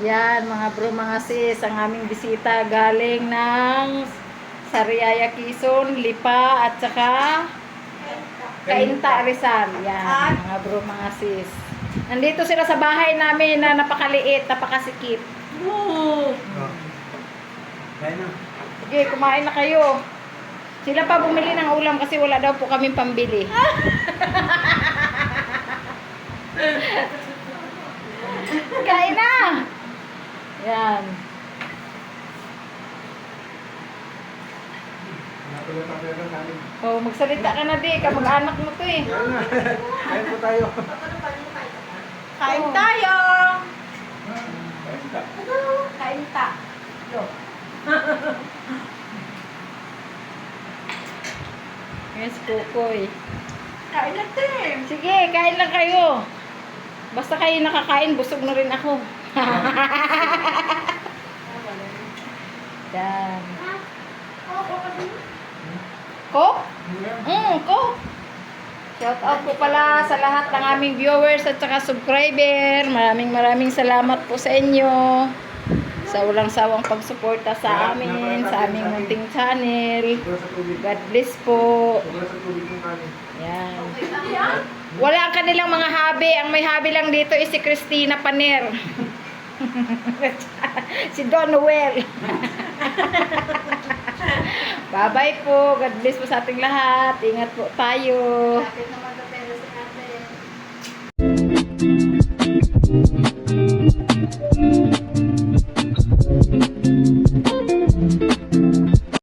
Yan, mga bro, mga sis, ang aming bisita galing ng Sariaya, Quezon, Lipa, at saka Kainta, Rizal. Yan, mga bro, mga sis. Nandito sila sa bahay namin na napakaliit, napakasikip. Oh. Kaya na. Sige, kumain na kayo. Sila pa bumili ng ulam kasi wala daw po kaming pambili. Kain na! Yan. Oh, magsalita ka na di, kamag-anak mo to eh. Kain po tayo. Kain tayo! Kain ka. Kain ta. Yes, kukoy. Kain natin. Sige, kain lang kayo. Basta kayo nakakain, busog na rin ako. Yan. Coke? Mm, Coke. Shout out po pala sa lahat ng aming viewers at saka subscriber. Maraming maraming salamat po sa inyo sa walang sawang pagsuporta sa amin, sa aming munting channel. God bless po. Yan. Wala ang kanilang mga habi. Ang may habi lang dito is si Christina Paner. si Don Noel. Bye-bye po. God bless po sa ating lahat. Ingat po tayo. Kapit naman.